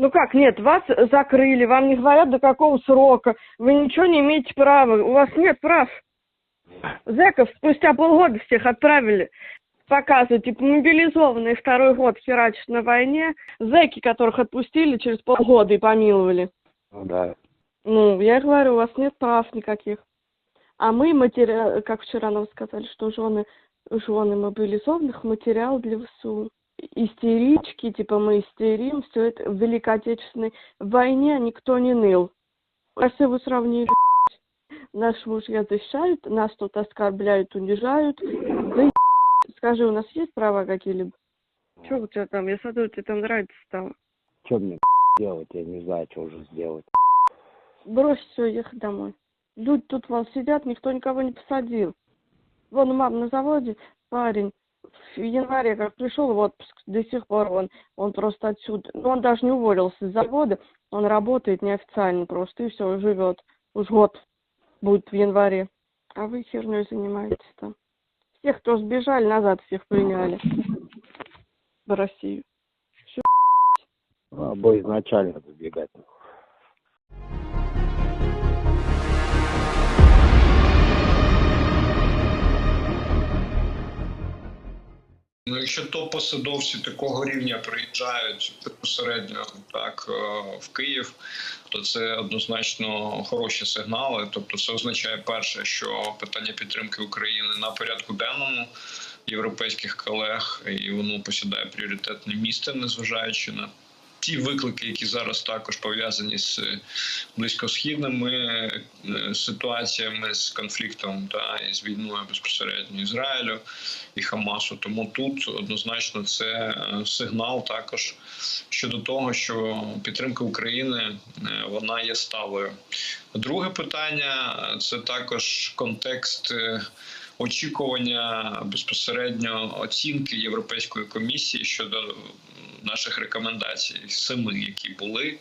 Ну как, нет, вас закрыли, вам не говорят до какого срока, вы ничего не имеете права, у вас нет прав. Зэков спустя полгода всех отправили. Показывают, типа, мобилизованные второй год херачат на войне. Зэки, которых отпустили через полгода и помиловали. Ну да. Ну, я говорю, у вас нет прав никаких. А мы, матери... как вчера нам сказали, что жены, жены мобилизованных материал для ВСУ. Истерички, типа мы истерим, все это в Великой Отечественной войне никто не ныл. Если вы сравнили, наши мужья защищают, нас тут оскорбляют, унижают. Да е- скажи, у нас есть права какие-либо? Что у тебя там? Я смотрю, тебе там нравится стало. Что мне делать? Я не знаю, что уже сделать. Брось все, ехать домой. Люди тут вон сидят, никто никого не посадил. Вон мам на заводе парень в январе как пришел в отпуск, до сих пор он, он просто отсюда, ну он даже не уволился с завода, он работает неофициально просто и все, живет. Уж год будет в январе. А вы херней занимаетесь там. Всех, кто сбежали, назад всех приняли. В Россию. Або изначально забегать. Ну, якщо то посадовці такого рівня приїжджають безпосередньо так е, в Київ, то це однозначно хороші сигнали. Тобто, це означає перше, що питання підтримки України на порядку денному європейських колег, і воно посідає пріоритетне місце, незважаючи на ті виклики, які зараз також пов'язані з близькосхідними е, ситуаціями, з конфліктом та і з війною безпосередньо Ізраїлю і Хамасу. Тому тут однозначно це е, сигнал також щодо того, що підтримка України е, вона є сталою. Друге питання це також контекст. е, Очікування безпосередньо оцінки Європейської комісії щодо наших рекомендацій, семи, які були,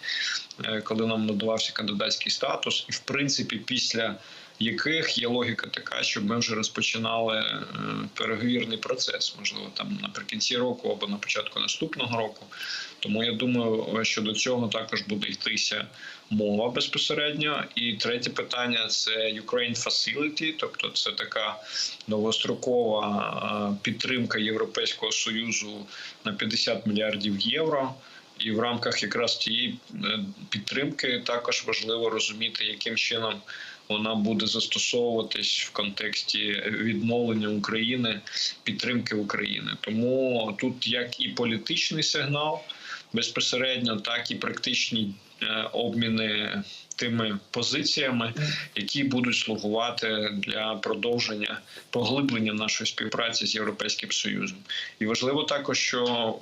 е, коли нам надавався кандидатський статус, і в принципі, після яких є логіка така, щоб ми вже розпочинали е, переговірний процес, можливо, там наприкінці року або на початку наступного року. Тому я думаю, що до цього також буде йтися мова безпосередньо. І третє питання це Ukraine Facility, тобто це така довгострокова е, підтримка Європейського союзу на 50 мільярдів євро. І в рамках якраз цієї е, підтримки також важливо розуміти, яким чином вона буде застосовуватись в контексті відновлення України, підтримки України. Тому тут як і політичний сигнал безпосередньо, так і практичні е, обміни тими позиціями, які будуть слугувати для продовження поглиблення нашої співпраці з європейським союзом. І важливо також, що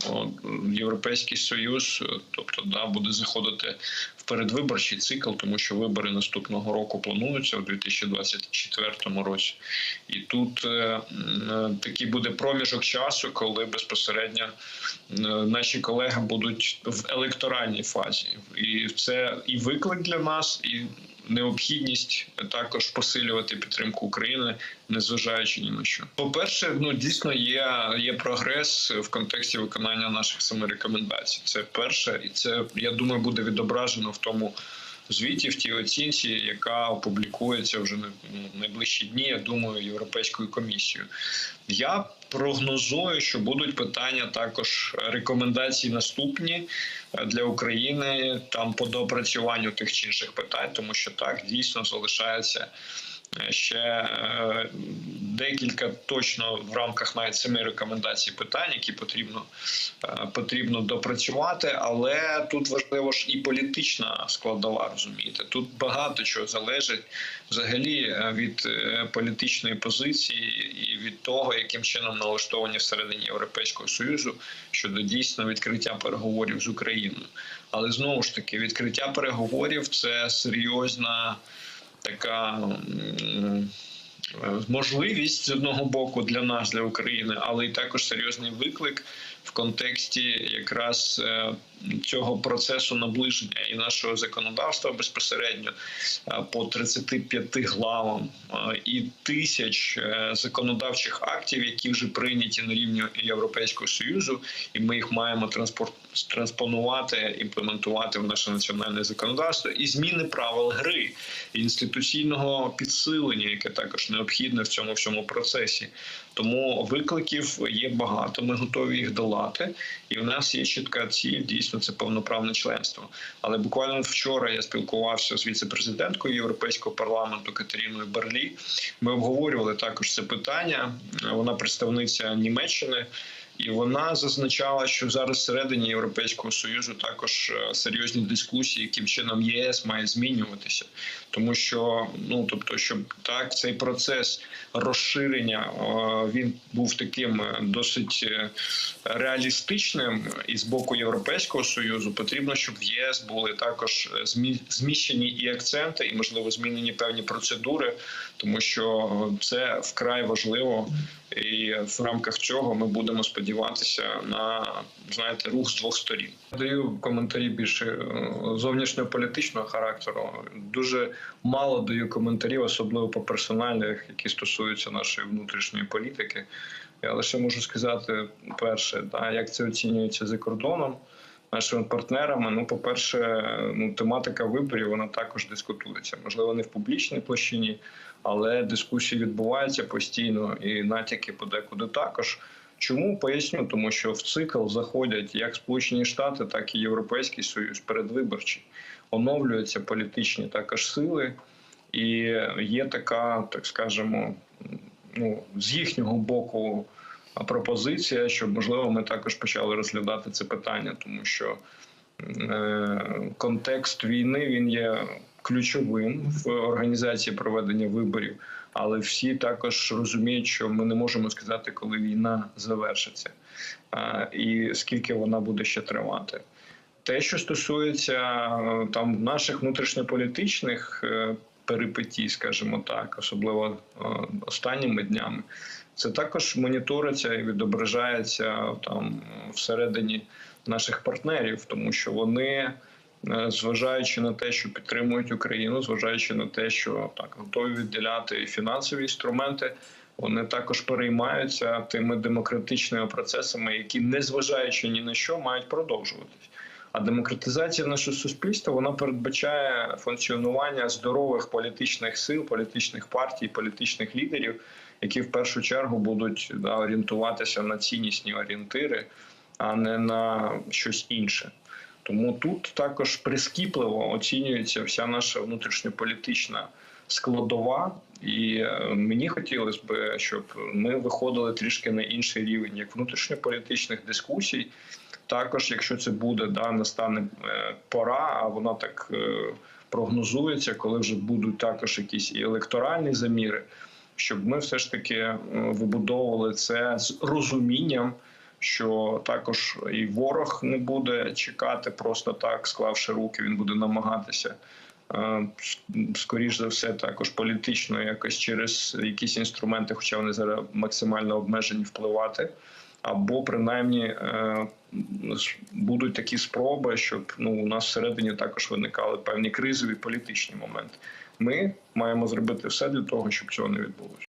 європейський союз, е, тобто да, буде заходити передвиборчий цикл, тому що вибори наступного року плануються у 2024 році. І тут е, е, такий буде проміжок часу, коли безпосередньо е, наші колеги будуть в електоральній фазі, і це і виклик для нас, і необхідність також посилювати підтримку України, незважаючи ні на що. По перше, ну дійсно є, є прогрес в контексті виконання наших саморекомендацій. Це перше, і це я думаю буде відображено в тому. Звіті в тій оцінці, яка опублікується вже на найближчі дні, я думаю, європейською комісією. Я прогнозую, що будуть питання також рекомендації наступні е, для України там по доопрацюванню тих чи інших питань, тому що так дійсно залишається. Ще е, декілька точно в рамках навіть семи рекомендацій питань, які потрібно е, потрібно допрацювати, але тут важливо ж і політична складова, розумієте. Тут багато чого залежить взагалі е, від політичної позиції і від того, яким чином налаштовані всередині Європейського союзу щодо дійсно відкриття переговорів з Україною. Але знову ж таки, відкриття переговорів це серйозна така. можливість з одного боку для нас, для України, але й також серйозний виклик в контексті якраз е, цього процесу наближення і нашого законодавства безпосередньо е, по 35 главам е, і тисяч законодавчих актів, які вже прийняті на рівні Європейського союзу, і ми їх маємо транспонувати, імплементувати в наше національне законодавство, і зміни правил гри інституційного підсилення, яке також необхідне в цьому всьому процесі. Тому викликів є багато. Ми готові їх долати, і в нас є чітка ціль. Дійсно, це повноправне членство. Але буквально вчора я спілкувався з віце-президенткою Європейського парламенту Катеріною Берлі. Ми обговорювали також це питання. Вона представниця Німеччини. І вона зазначала, що зараз всередині Європейського союзу також е, серйозні дискусії, яким чином єС має змінюватися, тому що ну тобто, щоб так цей процес розширення е, він був таким е, досить реалістичним і з боку Європейського союзу, потрібно, щоб в ЄС були також змі- зміщені і акценти, і можливо змінені певні процедури, тому що це вкрай важливо. І в рамках цього ми будемо сподіватися на знаєте рух з двох сторін. Даю коментарі більше е, зовнішньополітичного характеру. Дуже мало даю коментарів, особливо по персональних, які стосуються нашої внутрішньої політики. Я лише можу сказати перше, да, як це оцінюється за кордоном. Нашими партнерами, ну, по-перше, ну, тематика виборів вона також дискутується. Можливо, не в публічній площині, але дискусії відбуваються постійно і натяки подекуди також. Чому поясню? Тому що в цикл заходять як Сполучені Штати, так і Європейський Союз передвиборчий, оновлюються політичні також сили, і є така, так скажемо, ну з їхнього боку пропозиція, щоб можливо ми також почали розглядати це питання, тому що е, контекст війни він є ключовим в організації проведення виборів, але всі також розуміють, що ми не можемо сказати, коли війна завершиться, і скільки вона буде ще тривати. Те, що стосується е, там наших внутрішньополітичних е, перипетій, скажімо так, особливо е, останніми днями, це також моніториться і відображається там всередині наших партнерів, тому що вони, зважаючи на те, що підтримують Україну, зважаючи на те, що так готові відділяти фінансові інструменти. Вони також переймаються тими демократичними процесами, які, незважаючи ні на що, мають продовжуватись. А демократизація нашого суспільства вона передбачає функціонування здорових політичних сил, політичних партій, політичних лідерів, які в першу чергу будуть да, орієнтуватися на ціннісні орієнтири, а не на щось інше. Тому тут також прискіпливо оцінюється вся наша внутрішньополітична складова, і е, мені хотілося б, щоб ми виходили трішки на інший рівень як внутрішньополітичних дискусій. Також, якщо це буде, да, настане е, пора, а вона так е, прогнозується, коли вже будуть також якісь і електоральні заміри, щоб ми все ж таки вибудовували це з розумінням, що також і ворог не буде чекати просто так, склавши руки, він буде намагатися. е, Скоріш за все, також політично якось через якісь інструменти, хоча вони зараз максимально обмежені впливати, або принаймні е, будуть такі спроби, щоб ну у нас всередині також виникали певні кризові політичні моменти. Ми маємо зробити все для того, щоб цього не відбулося.